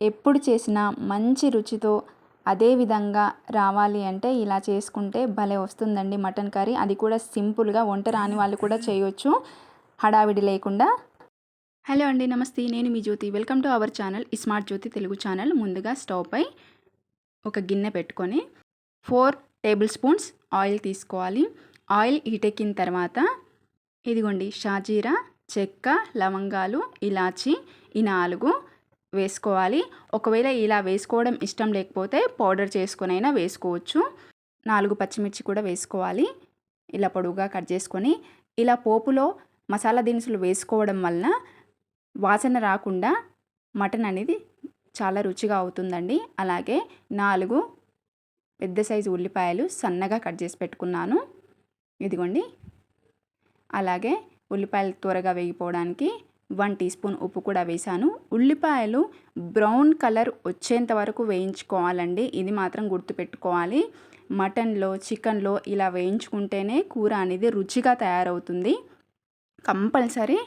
ఎప్పుడు చేసినా మంచి రుచితో అదే విధంగా రావాలి అంటే ఇలా చేసుకుంటే భలే వస్తుందండి మటన్ కర్రీ. అది కూడా సింపుల్గా వంట రాని వాళ్ళు కూడా చేయొచ్చు. హడావిడి లేకుండా. హలో అండి నమస్తే. నేను మీ Jyothi. Welcome to our channel smart Jyothi Telugu channel. ముందుగా స్టవ్పై ఒక గిన్నె పెట్టుకొని ఫోర్ టేబుల్ స్పూన్స్ ఆయిల్ తీసుకోవాలి. ఆయిల్ హీటెక్కిన తర్వాత ఇదిగోండి షాజీరా చెక్క లవంగాలు ఇలాచి ఈ నాలుగు వేసుకోవాలి. ఒకవేళ ఇలా వేసుకోవడం ఇష్టం లేకపోతే పౌడర్ చేసుకునైనా వేసుకోవచ్చు. నాలుగు పచ్చిమిర్చి కూడా వేసుకోవాలి. ఇలా పొడుగుగా కట్ చేసుకొని ఇలా పోపులో మసాలా దినుసులు వేసుకోవడం వలన వాసన రాకుండా మటన్ అనేది చాలా రుచిగా అవుతుందండి. అలాగే నాలుగు పెద్ద సైజు ఉల్లిపాయలు సన్నగా కట్ చేసి పెట్టుకున్నాను. ఇదిగోండి. అలాగే ఉల్లిపాయలు త్వరగా వేగిపోవడానికి వన్ టీ స్పూన్ ఉప్పు కూడా వేశాను. ఉల్లిపాయలు బ్రౌన్ కలర్ వచ్చేంత వరకు వేయించుకోవాలండి. ఇది మాత్రం గుర్తుపెట్టుకోవాలి. మటన్లో చికెన్లో ఇలా వేయించుకుంటేనే కూర అనేది రుచిగా తయారవుతుంది. కంపల్సరీ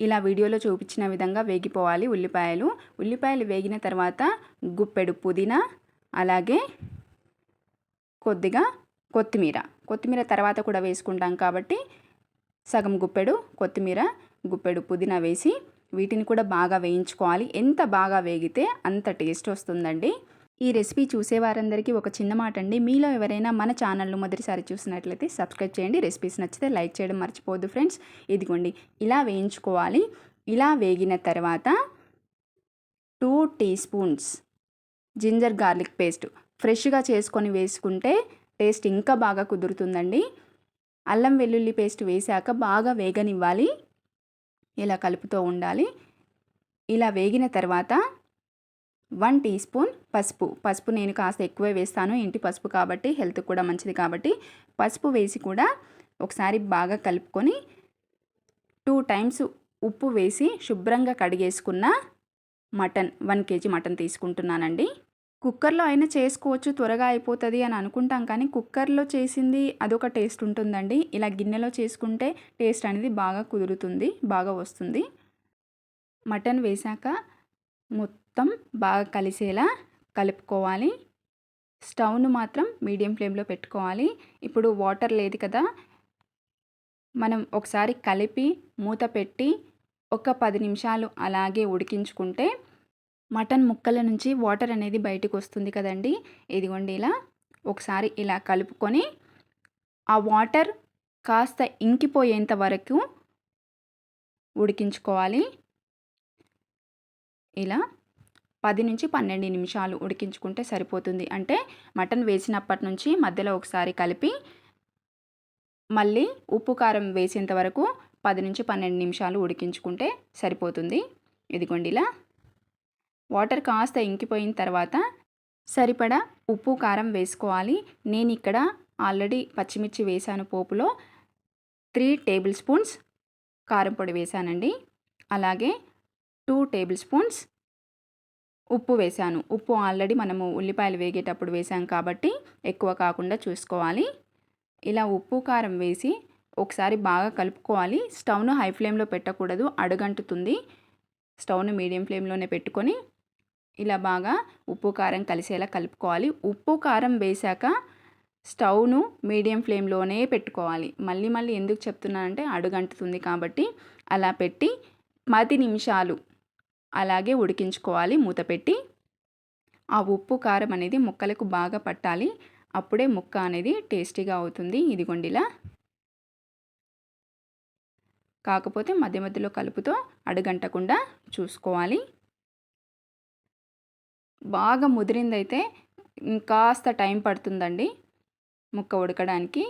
ఇలా వీడియోలో చూపించిన విధంగా వేగిపోవాలి ఉల్లిపాయలు. ఉల్లిపాయలు వేగిన తర్వాత గుప్పెడు పుదీనా అలాగే కొద్దిగా కొత్తిమీర. కొత్తిమీర తర్వాత కూడా వేసుకుంటాం కాబట్టి సగం గుప్పెడు కొత్తిమీర గుప్పెడు పుదీనా వేసి వీటిని కూడా బాగా వేయించుకోవాలి. ఎంత బాగా వేగితే అంత టేస్ట్ వస్తుందండి. ఈ రెసిపీ చూసే వారందరికీ ఒక చిన్న మాట అండి మీలో ఎవరైనా మన ఛానల్ను మొదటిసారి చూసినట్లయితే సబ్స్క్రైబ్ చేయండి. రెసిపీస్ నచ్చితే లైక్ చేయడం మర్చిపోవద్దు ఫ్రెండ్స్. ఇదిగోండి ఇలా వేయించుకోవాలి. ఇలా వేగిన తర్వాత two teaspoons ginger garlic paste ఫ్రెష్గా చేసుకొని వేసుకుంటే టేస్ట్ ఇంకా బాగా కుదురుతుందండి. అల్లం వెల్లుల్లి పేస్ట్ వేసాక బాగా వేగనివ్వాలి. ఇలా కలుపుతూ ఉండాలి. ఇలా వేగిన తర్వాత వన్ టీ స్పూన్ పసుపు. పసుపు నేను కాస్త ఎక్కువే వేస్తాను. ఇంటి పసుపు కాబట్టి హెల్త్ కూడా మంచిది కాబట్టి. పసుపు వేసి కూడా ఒకసారి బాగా కలుపుకొని టూ టైమ్స్ ఉప్పు వేసి శుభ్రంగా కడిగేసుకున్న మటన్ వన్ కేజీ మటన్ తీసుకుంటున్నానండి. కుక్కర్లో అయినా చేసుకోవచ్చు త్వరగా అయిపోతుంది అని అనుకుంటాం. కానీ కుక్కర్లో చేసింది అదొక టేస్ట్ ఉంటుందండి. ఇలా గిన్నెలో చేసుకుంటే టేస్ట్ అనేది బాగా కుదురుతుంది బాగా వస్తుంది. మటన్ వేశాక మొత్తం బాగా కలిసేలా కలుపుకోవాలి. స్టవ్ను మాత్రం మీడియం ఫ్లేమ్లో పెట్టుకోవాలి. ఇప్పుడు వాటర్ లేదు కదా మనం ఒకసారి కలిపి మూత పెట్టి ఒక పది నిమిషాలు అలాగే ఉడికించుకుంటే మటన్ ముక్కల నుంచి వాటర్ అనేది బయటకు వస్తుంది కదండి. ఇదిగోండి ఇలా ఒకసారి ఇలా కలుపుకొని ఆ వాటర్ కాస్త ఇంకిపోయేంత వరకు ఉడికించుకోవాలి. ఇలా పది నుంచి పన్నెండు నిమిషాలు ఉడికించుకుంటే సరిపోతుంది. అంటే మటన్ వేసినప్పటి నుంచి మధ్యలో ఒకసారి కలిపి మళ్ళీ ఉప్పు కారం వేసేంత వరకు పది నుంచి పన్నెండు నిమిషాలు ఉడికించుకుంటే సరిపోతుంది. ఇదిగోండి ఇలా వాటర్ కాస్త ఇంకిపోయిన తర్వాత సరిపడా ఉప్పు కారం వేసుకోవాలి. నేను ఇక్కడ ఆల్రెడీ పచ్చిమిర్చి వేసాను పోపులో. త్రీ టేబుల్ స్పూన్స్ కారం పొడి వేసానండి. అలాగే టూ టేబుల్ స్పూన్స్ ఉప్పు వేసాను. ఉప్పు ఆల్రెడీ మనము ఉల్లిపాయలు వేగేటప్పుడు వేసాం కాబట్టి ఎక్కువ కాకుండా చూసుకోవాలి. ఇలా ఉప్పు కారం వేసి ఒకసారి బాగా కలుపుకోవాలి. స్టవ్ను హై ఫ్లేమ్లో పెట్టకూడదు. అడుగంటుతుంది. స్టవ్ను మీడియం ఫ్లేమ్లోనే పెట్టుకొని ఇలా బాగా ఉప్పు కారం కలిసేలా కలుపుకోవాలి. ఉప్పు కారం వేశాక స్టవ్ను మీడియం ఫ్లేమ్లోనే పెట్టుకోవాలి. మళ్ళీ మళ్ళీ ఎందుకు చెప్తున్నానంటే అడుగంటుతుంది కాబట్టి అలా పెట్టి పది నిమిషాలు అలాగే ఉడికించుకోవాలి. మూత పెట్టి ఆ ఉప్పు కారం అనేది ముక్కలకు బాగా పట్టాలి. అప్పుడే ముక్క అనేది టేస్టీగా అవుతుంది. ఇదిగొండిలా కాకపోతే మధ్య మధ్యలో కలుపుతో అడుగంటకుండా చూసుకోవాలి. బాగా ముదిరిందైతే ఇంకాస్త టైం పడుతుందండి ముక్క ఉడకడానికి.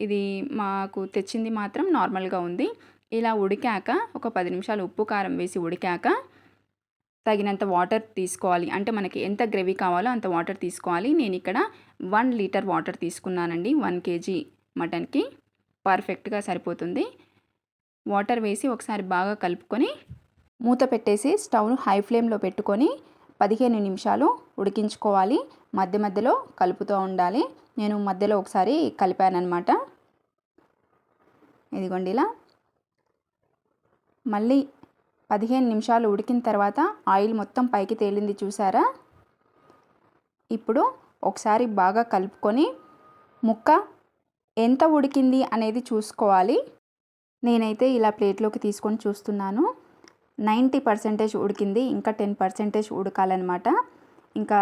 ఇది మాకు తెచ్చింది మాత్రం నార్మల్గా ఉంది. ఇలా ఉడికాక ఒక పది నిమిషాలు ఉప్పు కారం వేసి ఉడికాక తగినంత వాటర్ తీసుకోవాలి. అంటే మనకి ఎంత గ్రేవీ కావాలో అంత వాటర్ తీసుకోవాలి. నేను ఇక్కడ వన్ లీటర్ వాటర్ తీసుకున్నానండి. వన్ కేజీ మటన్కి. పర్ఫెక్ట్గా సరిపోతుంది. వాటర్ వేసి ఒకసారి బాగా కలుపుకొని మూత పెట్టేసి స్టవ్ను హై ఫ్లేమ్లో పెట్టుకొని పదిహేను నిమిషాలు ఉడికించుకోవాలి. మధ్య మధ్యలో కలుపుతూ ఉండాలి. నేను మధ్యలో ఒకసారి కలిపానమాట ఇదిగోండి ఇలా. మళ్ళీ పదిహేను నిమిషాలు ఉడికిన తర్వాత ఆయిల్ మొత్తం పైకి తేలింది చూసారా? ఇప్పుడు ఒకసారి బాగా కలుపుకొని ముక్క ఎంత ఉడికింది అనేది చూసుకోవాలి. నేనైతే ఇలా ప్లేట్లోకి తీసుకొని చూస్తున్నాను. నైంటీ పర్సెంటేజ్ ఉడికింది ఇంకా టెన్ పర్సెంటేజ్ ఉడకాలన్నమాట. ఇంకా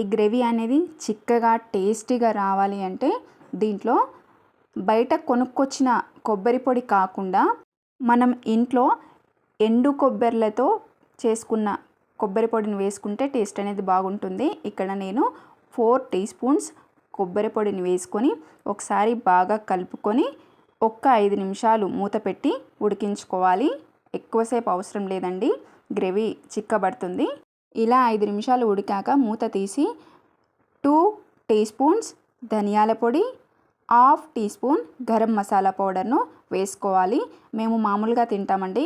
ఈ గ్రేవీ అనేది చిక్కగా టేస్టీగా రావాలి అంటే దీంట్లో బయట కొనుక్కొచ్చిన కొబ్బరి పొడి కాకుండా మనం ఇంట్లో ఎండు కొబ్బరిలతో చేసుకున్న కొబ్బరి పొడిని వేసుకుంటే టేస్ట్ అనేది బాగుంటుంది. ఇక్కడ నేను ఫోర్ టీ స్పూన్స్ కొబ్బరి పొడిని వేసుకొని ఒకసారి బాగా కలుపుకొని ఒక్క ఐదు నిమిషాలు మూత పెట్టి ఉడికించుకోవాలి. ఎక్కువసేపు అవసరం లేదండి. గ్రేవీ చిక్కబడుతుంది. ఇలా ఐదు నిమిషాలు ఉడికాక మూత తీసి టూ టీ స్పూన్స్ ధనియాల పొడి half tea spoon garam masala పౌడర్ను వేసుకోవాలి. మేము మామూలుగా తింటామండి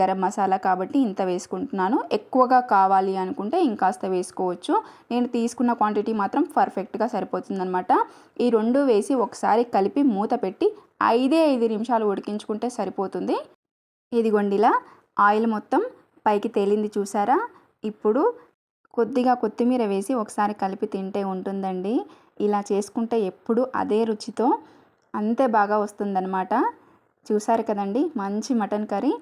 గరం మసాలా కాబట్టి ఇంత వేసుకుంటున్నాను. ఎక్కువగా కావాలి అనుకుంటే ఇంకాస్త వేసుకోవచ్చు. నేను తీసుకున్న క్వాంటిటీ మాత్రం పర్ఫెక్ట్గా సరిపోతుందనమాట ఈ రెండు వేసి ఒకసారి కలిపి మూత పెట్టి ఐదే ఐదు నిమిషాలు ఉడికించుకుంటే సరిపోతుంది. ఇదిగొండిలా ఆయిల్ మొత్తం పైకి తేలింది చూసారా? ఇప్పుడు కొద్దిగా కొత్తిమీర వేసి ఒకసారి కలిపి తింటే ఉంటుందండి. ఇలా చేసుకుంటే ఎప్పుడు అదే రుచితో అంతే బాగా వస్తుందన్నమాట. చూసారు కదండి? మంచి మటన్ కర్రీ.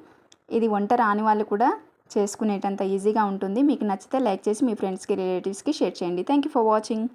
ఇది వంట రాని వాళ్ళు కూడా చేసుకునేటంత ఈజీగా ఉంటుంది. మీకు నచ్చితే లైక్ చేసి మీ ఫ్రెండ్స్కి రిలేటివ్స్కి షేర్ చేయండి. Thank you for watching.